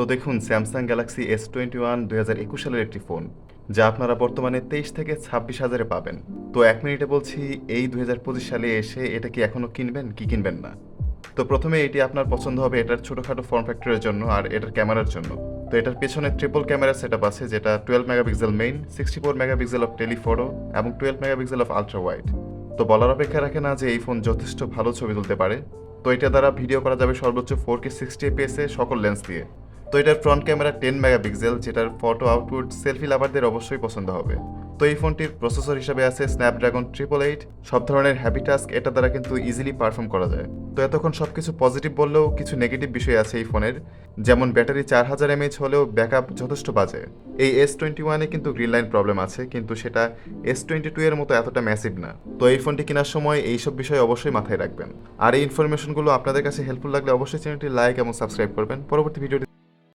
তো দেখুন Samsung Galaxy S twenty one দুই হাজার একুশ সালের একটি ফোন, যা আপনারা বর্তমানে তেইশ থেকে ছাব্বিশ হাজারে পাবেন। তো এক মিনিটে বলছি, এই দুই হাজার পঁচিশ সালে এসে এটা কি এখনও কিনবেন, কি কিনবেন না? তো প্রথমে এটি আপনার পছন্দ হবে এটার ছোটোখাটো ফর্ম ফ্যাক্টরের জন্য আর এটার ক্যামেরার জন্য। তো এটার পেছনে ট্রিপল ক্যামেরা সেট আছে, যেটা twelve megapixel main sixty four megapixel of telephoto এবং twelve megapixel of ultra wide তো বলার অপেক্ষা রাখে না যে এই ফোন যথেষ্ট ভালো ছবি তুলতে পারে। তো এটা দ্বারা ভিডিও করা যাবে সর্বোচ্চ ফোর কে সিক্সটি এপিএসে সকল লেন্স দিয়ে। তো এটার ফ্রন্ট ক্যামেরা টেন মেগাপিক্সেল যেটার ফটো আউটপুট সেলফি লাভারদের অবশ্যই পছন্দ হবে। তো এই ফোনটির প্রসেসর হিসেবে আছে স্ন্যাপড্রাগন ট্রিপল এইট সব ধরনের হ্যাপি টাস্ক এটা দ্বারা কিন্তু ইজিলি পারফর্ম করা যায়। তো এতক্ষণ সব কিছু পজিটিভ বললেও কিছু নেগেটিভ বিষয় আছে এই ফোনের। যেমন ব্যাটারি চার হাজার এমএইচ হলেও ব্যাকআপ যথেষ্ট বাজে। এই এস টোয়েন্টি ওয়ানে কিন্তু গ্রিন লাইন প্রবলেম আছে, কিন্তু সেটা এস টোয়েন্টি টু এর মতো এতটা ম্যাসিভ না। তো এই ফোনটি কেনার সময় এইসব বিষয় অবশ্যই মাথায় রাখবেন। আর এই ইনফরমেশনগুলো আপনাদের কাছে হেল্পফুল লাগলে অবশ্যই চ্যানেলটি লাইক এবং সাবস্ক্রাইব করবেন। পরবর্তী ভিডিওটি